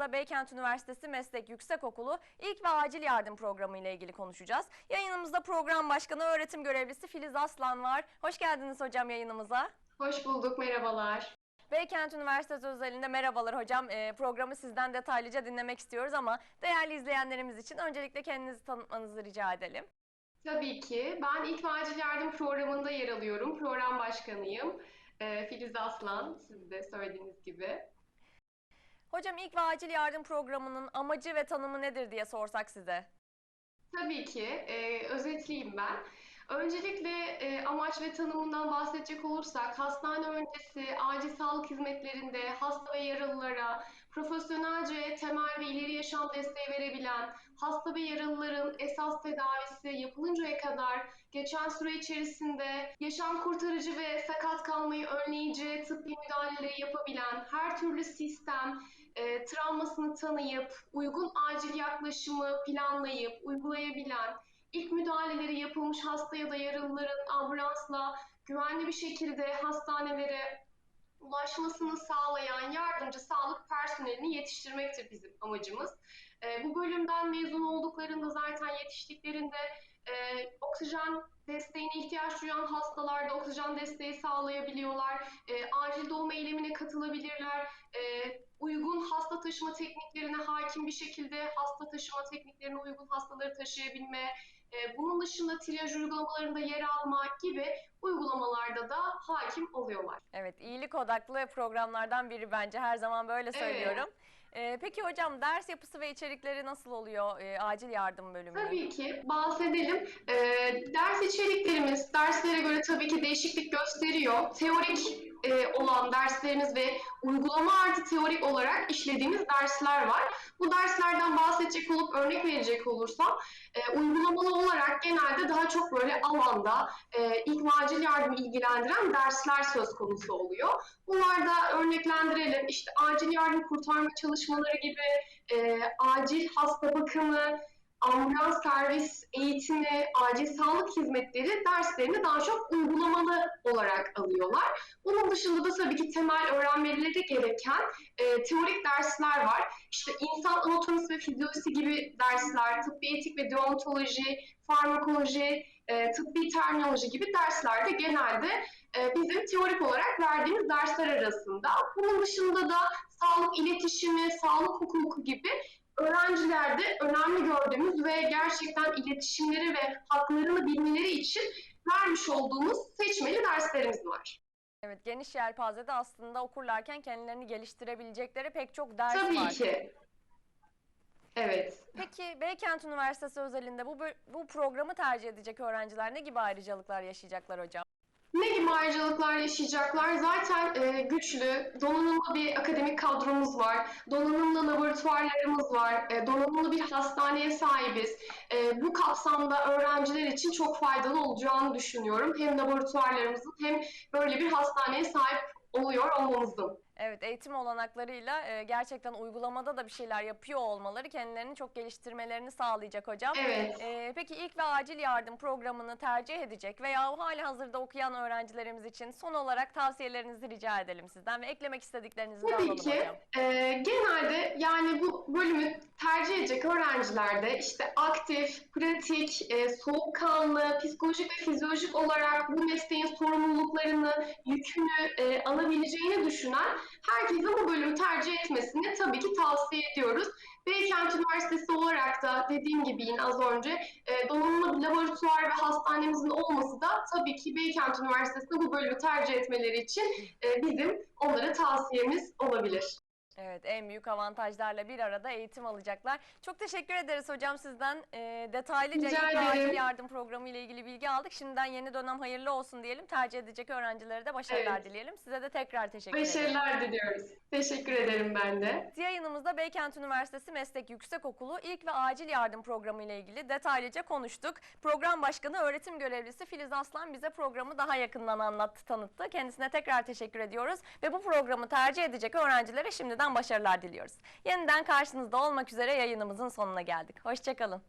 Yayınımızda Beykent Üniversitesi Meslek Yüksekokulu İlk ve Acil Yardım Programı ile ilgili konuşacağız. Yayınımızda program başkanı öğretim görevlisi Filiz Aslan var. Hoş geldiniz hocam yayınımıza. Hoş bulduk, merhabalar. Beykent Üniversitesi özelinde merhabalar hocam. Ee, programı sizden detaylıca dinlemek istiyoruz ama değerli izleyenlerimiz için öncelikle kendinizi tanıtmanızı rica edelim. Tabii ki. Ben İlk ve Acil Yardım Programı'nda yer alıyorum. Program başkanıyım. Ee, Filiz Aslan, siz de söylediğiniz gibi. Hocam İlk ve Acil Yardım Programı'nın amacı ve tanımı nedir diye sorsak size. Tabii ki. Ee, özetleyeyim ben. Öncelikle e, amaç ve tanımından bahsedecek olursak, hastane öncesi acil sağlık hizmetlerinde hasta ve yaralılara profesyonelce temel ve ileri yaşam desteği verebilen, hasta ve yaralıların esas tedavisi yapılıncaya kadar geçen süre içerisinde yaşam kurtarıcı ve sakat kalmayı önleyici tıbbi müdahaleleri yapabilen her türlü sistem, e, travmasını tanıyıp, uygun acil yaklaşımı planlayıp, uygulayabilen, ilk müdahaleleri yapılmış hasta ya da yaralıların ambulansla güvenli bir şekilde hastanelere ulaşmasını sağlayan yardımcı sağlık personelini yetiştirmektir bizim amacımız. E, bu bölümden mezun olduklarında zaten yetiştiklerinde e, oksijen desteğine ihtiyaç duyan hastalarda oksijen desteği sağlayabiliyorlar. E, acil doğum eylemine katılabilirler. E, taşıma tekniklerine hakim bir şekilde hasta taşıma tekniklerine uygun hastaları taşıyabilme, e, bunun dışında triyaj uygulamalarında yer almak gibi uygulamalarda da hakim oluyorlar. Evet, iyilik odaklı programlardan biri bence. Her zaman böyle Evet. söylüyorum. Ee, peki hocam ders yapısı ve içerikleri nasıl oluyor e, acil yardım bölümünün? Tabii ki bahsedelim. Ee, ders içeriklerimiz derslere göre tabii ki değişiklik gösteriyor. Teorik e, olan derslerimiz ve uygulama artı teorik olarak işlediğimiz dersler var. Bu derslerden bahsedecek olup örnek verecek olursam e, uygulamalı olarak genelde daha çok böyle alanda e, ilk acil yardımı ilgilendiren dersler söz konusu oluyor. Bunlarda örneklendirelim. İşte acil yardım kurtarma çalışmaları gibi, e, acil hasta bakımı, ambulans servis eğitimi, acil sağlık hizmetleri derslerini daha çok uygulamalı olarak alıyorlar. Bunun dışında da tabii ki temel öğrenmeleri gereken e, teorik dersler var. İşte insan anatomisi ve fizyolojisi gibi dersler, tıbbi etik ve deontoloji, farmakoloji, e, tıbbi terminoloji gibi dersler de genelde e, bizim teorik olarak verdiğimiz dersler arasında. Bunun dışında da sağlık iletişimi, sağlık hukuku gibi öğrencilerde önemli gördüğümüz ve gerçekten iletişimleri ve haklarını bilmeleri için vermiş olduğumuz seçmeli derslerimiz var. Evet, geniş yelpazede aslında okurlarken kendilerini geliştirebilecekleri pek çok ders Tabii var. ki. Evet. Peki Beykent Üniversitesi özelinde bu bu programı tercih edecek öğrenciler ne gibi ayrıcalıklar yaşayacaklar hocam? Ayrıcalıklar yaşayacaklar? Zaten e, güçlü, donanımlı bir akademik kadromuz var. Donanımlı laboratuvarlarımız var. E, donanımlı bir hastaneye sahibiz. E, bu kapsamda öğrenciler için çok faydalı olacağını düşünüyorum. Hem laboratuvarlarımızın hem böyle bir hastaneye sahip oluyor olmamızın. Evet, eğitim olanaklarıyla e, gerçekten uygulamada da bir şeyler yapıyor olmaları kendilerini çok geliştirmelerini sağlayacak hocam. Evet. E, peki ilk ve acil yardım programını tercih edecek veya hali hazırda okuyan öğrencilerimiz için son olarak tavsiyelerinizi rica edelim sizden ve eklemek istediklerinizi de Tabii alalım ki. hocam. Ee, genelde yani bu bölümü tercih edecek öğrencilerde işte aktif, pratik, e, soğukkanlı, psikolojik ve fizyolojik olarak bu mesleğin sorumluluklarını, yükünü e, alabileceğini düşünen herkesin bu bölümü tercih etmesini tabii ki tavsiye ediyoruz. Beykent Üniversitesi olarak da dediğim gibi yine az önce e, donanımlı laboratuvar ve hastanemizin olması da tabii ki Beykent Üniversitesi'nde bu bölümü tercih etmeleri için e, bizim onlara tavsiyemiz olabilir. Evet, en büyük avantajlarla bir arada eğitim alacaklar. Çok teşekkür ederiz hocam sizden. E, detaylıca acil yardım programı ile ilgili bilgi aldık. Şimdiden yeni dönem hayırlı olsun diyelim. Tercih edecek öğrencilere de başarılar Evet. dileyelim. Size de tekrar teşekkür ederim. Başarılar diliyoruz. Teşekkür ederim ben de. Yayınımızda Beykent Üniversitesi Meslek Yüksekokulu İlk ve Acil Yardım Programı ile ilgili detaylıca konuştuk. Program Başkanı Öğretim Görevlisi Filiz Aslan bize programı daha yakından anlattı, tanıttı. Kendisine tekrar teşekkür ediyoruz ve bu programı tercih edecek öğrencilere şimdiden başarılar diliyoruz. Yeniden karşınızda olmak üzere yayınımızın sonuna geldik. Hoşçakalın.